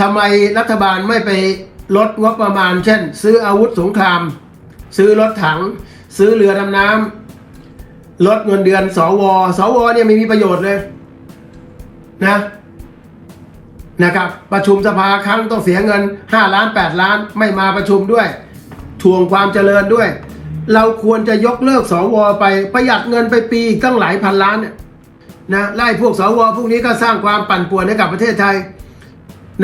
ทำไมรัฐบาลไม่ไปลดงบประมาณ เช่น ซื้ออาวุธสงคราม ซื้อรถถัง ซื้อเรือดำน้ำลดเงินเดือนสวสวเนี่ยไม่มีประโยชน์เลยนะนะครับ ประชุมสภาครั้งต้องเสียเงิน 5 ล้าน 8 ล้านไม่มาประชุมด้วยทวงความเจริญด้วย เราควรจะยกเลิกสวไปประหยัดเงินไปปีตั้งหลายพันล้านเนี่ยนะไล่พวกสวพวกนี้ก็สร้างความปั่นป่วนให้กับประเทศไทย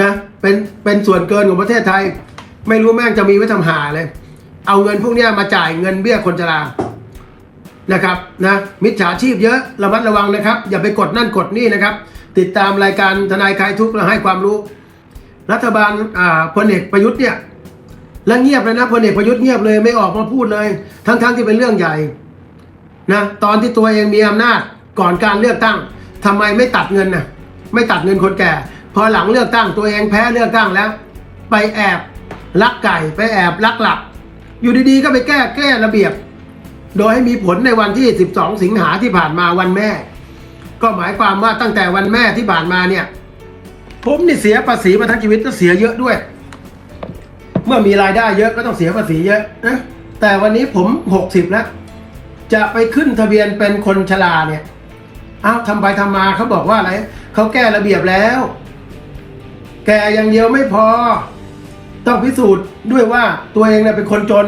นะเป็นเป็นส่วนเกินของประเทศไทย ไม่รู้แม่งจะมีไว้ทำหาเลย เอาเงินพวกนี้มาจ่ายเงินเบี้ยคนชรานะครับนะมิจฉาชีพเยอะระมัดระวังนะครับ อย่าไปกดนั่นกดนี่นะครับ ติดตามรายการทนายคลายทุกข์และให้ความรู้ รัฐบาลอ่าพลเอกประยุทธ์เนี่ยและเงียบเลยนะพลเอกประยุทธ์เงียบเลยไม่ออกมาพูดเลย ทั้งๆที่เป็นเรื่องใหญ่นะตอนที่ตัวเองมีอำนาจก่อนการเลือกตั้งทำไมไม่ตัดเงินนะไม่ตัดเงินคนแก่ อหลังเลือกตั้งตัวเองแพ้เลือกตั้งแล้ว ไปแอบลักไก่ไปแอบลักหลัก อยู่ดีๆก็ไปแก้แก้ระเบียบ โดยให้มีผลในวันที่ 12 สิงหาที่ผ่านมาวันแม่ ก็หมายความว่าตั้งแต่วันแม่ที่ผ่านมาเนี่ย ผมนี่เสียภาษีมาทั้งชีวิตก็เสียเยอะด้วย เมื่อมีรายได้เยอะก็ต้องเสียภาษีเยอะนะแต่วันนี้ผม 60แล้วจะไปขึ้นทะเบียนเป็นคนชราเนี่ยอ้าวทำไปทำมาเขาบอกว่าอะไร เขาแก้ระเบียบแล้ว แกอย่างเดียวไม่พอ ต้องพิสูจน์ด้วยว่าตัวเองเนี่ยเป็นคนจน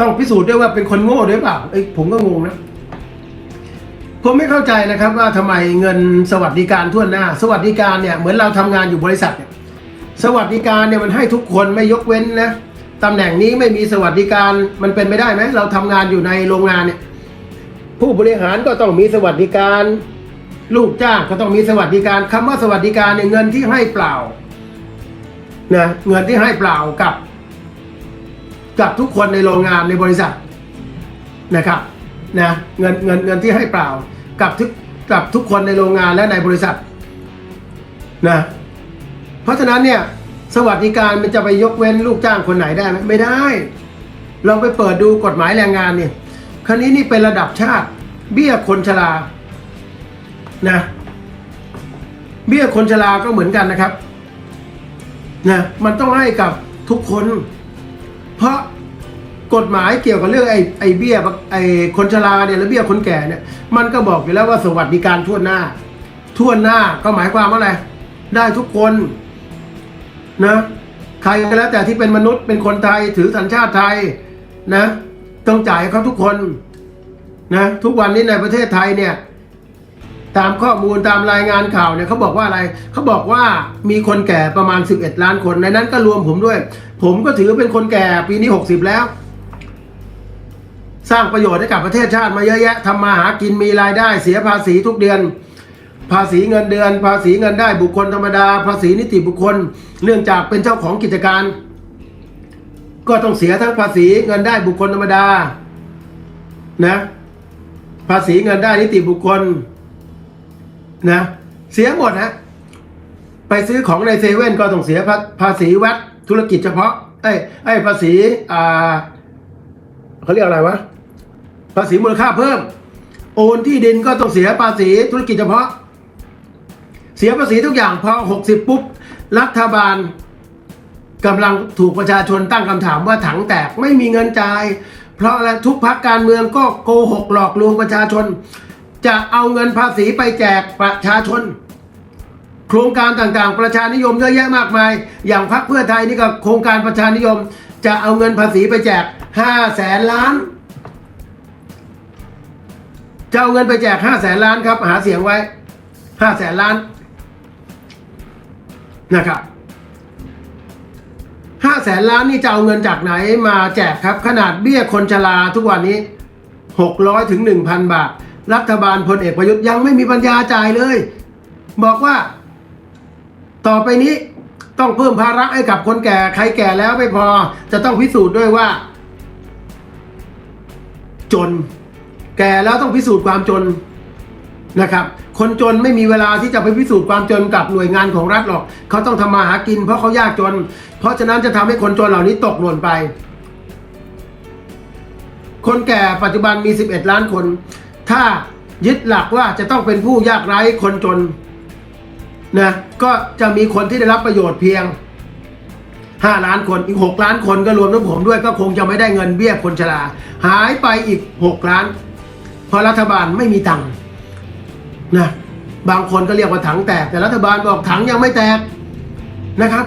ต้องพิสูจน์ด้วยว่าเป็นคนโง่ด้วยเปล่าเอ้ยผมก็งงนะผมไม่เข้าใจนะครับว่าทำไมเงินสวัสดิการทั่วหน้า สวัสดิการเนี่ยเหมือนเราทำงานอยู่บริษัทเนี่ยสวัสดิการเนี่ยมันให้ทุกคนไม่ยกเว้นนะตำแหน่งนี้ไม่มีสวัสดิการมันเป็นไปได้ไหมเราทำงานอยู่ในโรงงานเนี่ยผู้บริหารก็ต้องมีสวัสดิการ ลูกจ้างก็ต้องมีสวัสดิการคำว่าสวัสดิการเนี่ยเงินที่ให้เปล่า นะเงินที่ให้เปล่ากับ กับทุกคนในโรงงานในบริษัทนะครับนะเงินเงินเงินที่ให้เปล่ากับทุกกับทุกคนในโรงงานและในบริษัทนะเพราะฉะนั้นเนี่ยสวัสดิการมันจะไปยกเว้นลูกจ้างคนไหนได้ไหมไม่ได้ลองไปเปิดดูกฎหมายแรงงานเนี่ยคราวนี้นี่เป็นระดับชาติ เบี้ยคนชรานะ เบี้ยคนชราก็เหมือนกันนะครับ นะมันต้องให้กับทุกคน เพราะกฎหมายเกี่ยวกับเรื่องไอ้ไอ้เบี้ยไอ้คนชราเนี่ยและเบี้ยคนแก่เนี่ย มันก็บอกอยู่แล้วว่าสวัสดิการทั่วหน้า ทั่วหน้าก็หมายความว่าอะไร ได้ทุกคนนะใครก็แล้วแต่ที่เป็นมนุษย์เป็นคนไทยถือสัญชาติไทยนะ ต้องจ่ายเขาทุกคนนะทุกวันนี้ในประเทศไทยเนี่ย ตามข้อมูลตามรายงานข่าวเนี่ยเขาบอกว่าอะไรเขาบอกว่ามีคนแก่ประมาณ 11 ล้านคนในนั้นก็รวมผมด้วย ผมก็ถือเป็นคนแก่ปีนี้ 60 แล้ว สร้างประโยชน์ให้กับประเทศชาติมาเยอะแยะทำมาหากินมีรายได้ เสียภาษีทุกเดือน ภาษีเงินเดือน ภาษีเงินได้บุคคลธรรมดา ภาษีนิติบุคคล เนื่องจากเป็นเจ้าของกิจการ ก็ต้องเสียทั้งภาษีเงินได้บุคคลธรรมดานะภาษีเงินได้นิติบุคคล นะเสียหมดฮะไปซื้อของในเซเว่นก็ต้องเสียภาภาษีวัดธุรกิจเฉพาะไอ้ไอ้ภาษีอ่าเขาเรียกอะไรวะภาษีมูลค่าเพิ่ม โอนที่ดินก็ต้องเสียภาษีธุรกิจเฉพาะ เสียภาษีทุกอย่างพอหกสิบปุ๊บ รัฐบาลกำลังถูกประชาชนตั้งคำถามว่าถังแตกไม่มีเงินจ่าย เพราะอะไรทุกพักการเมืองก็โกหกหลอกลวงประชาชน จะเอาเงินภาษีไปแจกประชาชน โครงการต่างๆ ประชานิยมเยอะแยะมากมาย อย่างพรรคเพื่อไทยนี่ก็โครงการประชานิยม จะเอาเงินภาษีไปแจกห้าแสนล้านจะเอาเงินไปแจกห้าแสนล้านครับ หาเสียงไว้ห้าแสนล้านนะครับห้าแสนล้านนี่จะเอาเงินจากไหนมาแจกครับ ขนาดเบี้ยคนชราทุกวันนี้หกร้อยถึงหนึ่งพันบาท รัฐบาลพลเอกประยุทธ์ยังไม่มีปัญญาจ่ายเลย บอกว่า ต่อไปนี้ต้องเพิ่มภาระให้กับคนแก่ใครแก่แล้วไม่พอ จะต้องพิสูจน์ด้วยว่า จน แก่แล้วต้องพิสูจน์ความจนนะครับ คนจนไม่มีเวลาที่จะไปพิสูจน์ความจนกับหน่วยงานของรัฐหรอก เขาต้องทำมาหากิน เพราะเขายากจน เพราะฉะนั้นจะทำให้คนจนเหล่านี้ตกหล่นไป คนแก่ปัจจุบันมี 11 ล้านคน ถ้ายึดหลักว่าจะต้องเป็นผู้ยากไร้คนจนนะก็จะมีคนที่ได้รับประโยชน์เพียงห้าล้านคนอีกหกล้านคนก็รวมทั้งผมด้วยก็คงจะไม่ได้เงินเบี้ยคนชรา หายไปอีกหกล้าน เพราะรัฐบาลไม่มีตังค์นะบางคนก็เรียกว่าถังแตก แต่รัฐบาลบอกถังยังไม่แตกนะครับ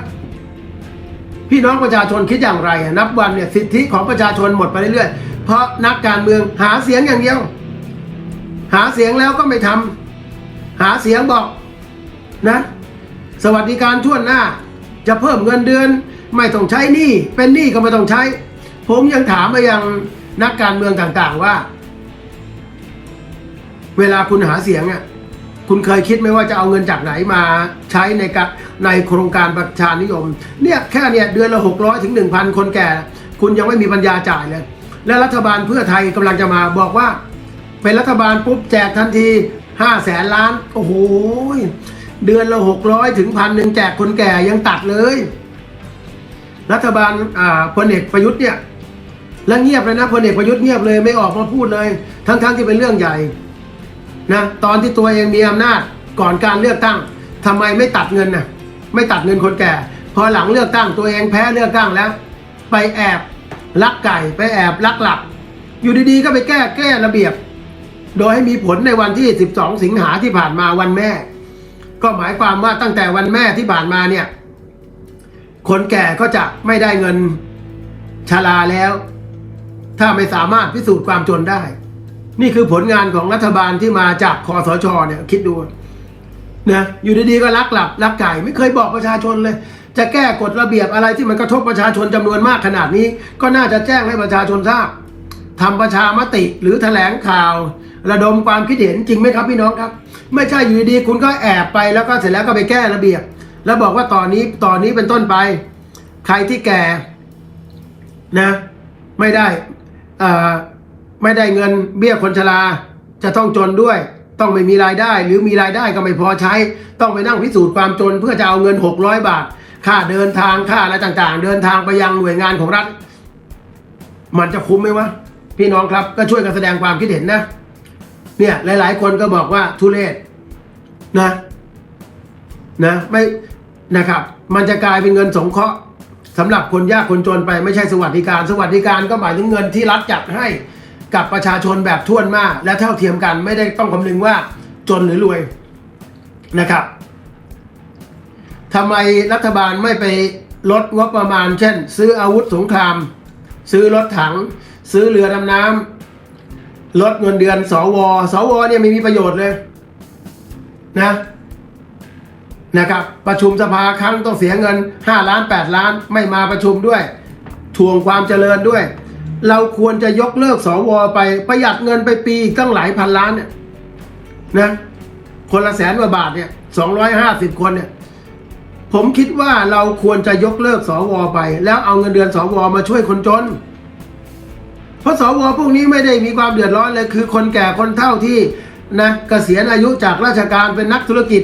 พี่น้องประชาชนคิดอย่างไร นับวันเนี่ยสิทธิของประชาชนหมดไปเรื่อยๆเพราะนักการเมืองหาเสียงอย่างเดียว หาเสียงแล้วก็ไม่ทำหาเสียงบอกนะ สวัสดิการทั่วหน้า จะเพิ่มเงินเดือน ไม่ต้องใช้หนี้เป็นหนี้ก็ไม่ต้องใช้ ผมยังถามไปยังนักการเมืองต่างๆว่า เวลาคุณหาเสียงอะคุณเคยคิดไหมว่าจะเอาเงินจากไหนมาใช้ในกในโครงการประชานิยม เนี่ยแค่เนี่ยเดือนละหกร้อยถึงหนึ่งพันคนแก่ คุณยังไม่มีปัญญาจ่ายเลย และรัฐบาลเพื่อไทยกำลังจะมาบอกว่า เป็นรัฐบาลปุ๊บแจกทันทีห้าแสนล้าน โอ้โห เดือนละหกร้อยถึงพันหนึ่งแจกคนแก่ยังตัดเลย รัฐบาลอ่าพลเอกประยุทธ์เนี่ยแล้วเงียบเลยนะพลเอกประยุทธ์เงียบเลยไม่ออกมาพูดเลย ทั้งๆที่เป็นเรื่องใหญ่นะตอนที่ตัวเองมีอำนาจก่อนการเลือกตั้งทำไมไม่ตัดเงินน่ะไม่ตัดเงินคนแก่ พอหลังเลือกตั้งตัวเองแพ้เลือกตั้งแล้ว ไปแอบลักไก่ไปแอบลักหลับอยู่ดีๆก็ไปแก้แก้ระเบียบ โดยให้มีผลในวันที่ 12 สิงหาที่ผ่านมาวันแม่ ก็หมายความว่าตั้งแต่วันแม่ที่ผ่านมาเนี่ย คนแก่ก็จะไม่ได้เงินชราแล้ว ถ้าไม่สามารถพิสูจน์ความจนได้ นี่คือผลงานของรัฐบาลที่มาจากคอสชเนี่ย คิดดูนะอยู่ดีๆก็ลักหลับลักไก่ไม่เคยบอกประชาชนเลย จะแก้กฎระเบียบอะไรที่มันกระทบประชาชนจำนวนมากขนาดนี้ ก็น่าจะแจ้งให้ประชาชนทราบ ทำประชามติหรือแถลงข่าว ระดมความคิดเห็นจริงไหมครับพี่น้องครับ ไม่ใช่อยู่ดีๆคุณก็แอบไปแล้วก็เสร็จแล้วก็ไปแก้ระเบียบ แล้วบอกว่าตอนนี้ตอนนี้เป็นต้นไป ใครที่แก่นะ ไม่ได้อ่ไม่ได้เงินเบี้ยคนชราจะต้องจนด้วย ต้องไม่มีรายได้ หรือมีรายได้ก็ไม่พอใช้ ต้องไปนั่งพิสูจน์ความจน เพื่อจะเอาเงิน 600 บาท ค่าเดินทางค่าอะไรต่างๆ เดินทางไปยังหน่วยงานของรัฐ มันจะคุ้มไหมวะ พี่น้องครับก็ช่วยกันแสดงความคิดเห็นนะ เนี่ยหลาย ๆ คนก็บอกว่าทุเรศนะนะไม่นะครับ มันจะกลายเป็นเงินสงเคราะห์สำหรับคนยากคนจนไปไม่ใช่สวัสดิการ สวัสดิการก็หมายถึงเงินที่รัฐจัดให้กับประชาชนแบบท่วนมาก และเท่าเทียมกันไม่ได้ต้องคำนึงว่าจนหรือรวยนะครับทำไมรัฐบาลไม่ไปลดงบประมาณ เช่น ซื้ออาวุธสงคราม ซื้อรถถัง ซื้อเรือดำน้ำลดเงินเดือนสวสวเนี่ยไม่มีประโยชน์เลยนะนะครับ ประชุมสภาครั้งต้องเสียเงิน 5 ล้าน 8 ล้านไม่มาประชุมด้วยทวงความเจริญด้วย เราควรจะยกเลิกสวไปประหยัดเงินไปปีอีกตั้งหลายพันล้านเนี่ยนะคนละแสนกว่าบาทเนี่ย250คนเนี่ยผมคิดว่าเราควรจะยกเลิกสวไป แล้วเอาเงินเดือนสวมาช่วยคนจน เพราะสวพวกนี้ไม่ได้มีความเดือดร้อนเลยคือคนแก่คนเฒ่าที่นะเกษียณอายุจากราชการเป็นนักธุรกิจ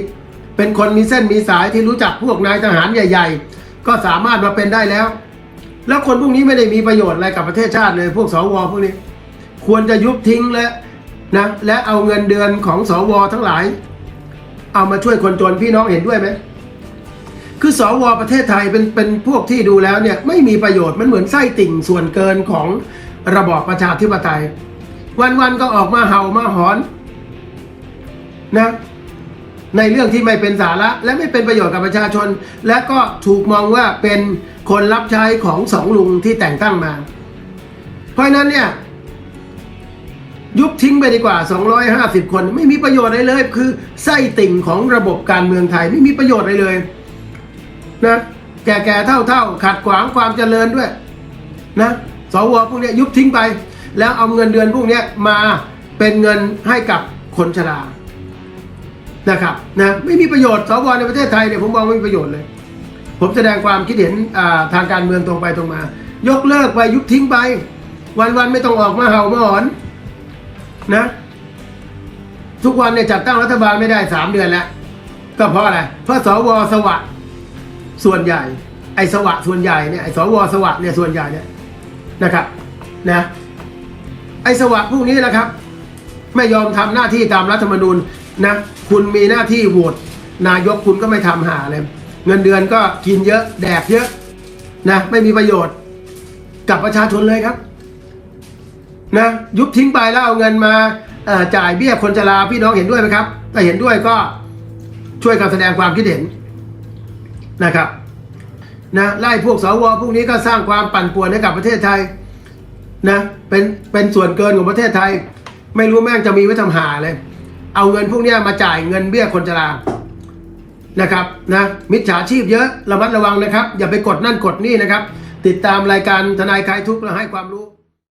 เป็นคนมีเส้นมีสายที่รู้จักพวกนายทหารใหญ่ ๆ ก็สามารถมาเป็นได้แล้ว แล้วคนพวกนี้ไม่ได้มีประโยชน์อะไรกับประเทศชาติเลยพวกสวพวกนี้ ควรจะยุบทิ้งและนะและเอาเงินเดือนของสวทั้งหลาย เอามาช่วยคนจนพี่น้องเห็นด้วยไหมคือสวประเทศไทยเป็นเป็นพวกที่ดูแล้วเนี่ยไม่มีประโยชน์มันเหมือนไส้ติ่งส่วนเกินของ ระบอบประชาธิปไตย วันๆก็ออกมาเห่ามาหอนนะในเรื่องที่ไม่เป็นสาระและไม่เป็นประโยชน์กับประชาชน และก็ถูกมองว่าเป็นคนรับใช้ของสองลุงที่แต่งตั้งมา เพราะฉะนั้นเนี่ยยุบทิ้งไปดีกว่า 250 คนไม่มีประโยชน์อะไรเลย คือไส้ติ่งของระบบการเมืองไทยไม่มีประโยชน์อะไรเลยนะแก่ๆเท่าๆ ขัดขวางความเจริญด้วยนะ สวพวกนี้ยุบทิ้งไป แล้วเอาเงินเดือนพวกนี้มาเป็นเงินให้กับคนชรานะครับนะไม่มีประโยชน์สวในประเทศไทยเนี่ยผมมองไม่มีประโยชน์เลย ผมแสดงความคิดเห็นทางการเมืองตรงไปตรงมา ยกเลิกไปยุบทิ้งไป วันๆไม่ต้องออกมาเห่ามาหอนนะ ทุกวันเนี่ยจัดตั้งรัฐบาลไม่ได้สามเดือนแล้ว ก็เพราะอะไร เพราะสวสวะส่วนใหญ่ ไอ้สวะส่วนใหญ่เนี่ยไอ้สวสวะเนี่ยส่วนใหญ่เนี่ย นะครับนะไอ้สวะพวกนี้นะครับ ไม่ยอมทำหน้าที่ตามรัฐธรรมนูญนะคุณมีหน้าที่โหวตนายกคุณก็ไม่ทำหาเลย เงินเดือนก็กินเยอะแดกเยอะนะไม่มีประโยชน์กับประชาชนเลยครับนะยุบทิ้งไปแล้วเอาเงินมาจ่ายเบี้ยคนชราพี่น้องเห็นด้วยไหมครับถ้าเห็นด้วยก็ช่วยกันแสดงความคิดเห็นนะครับ นะไล่พวกสวพวกนี้ก็สร้างความปั่นป่วนให้กับประเทศไทยนะเป็นเป็นส่วนเกินของประเทศไทย ไม่รู้แม่งจะมีไว้ทำหาเลย เอาเงินพวกนี้มาจ่ายเงินเบี้ยคนชรานะครับนะมิจฉาชีพเยอะระมัดระวังนะครับ อย่าไปกดนั่นกดนี่นะครับ ติดตามรายการทนายคลายทุกข์และให้ความรู้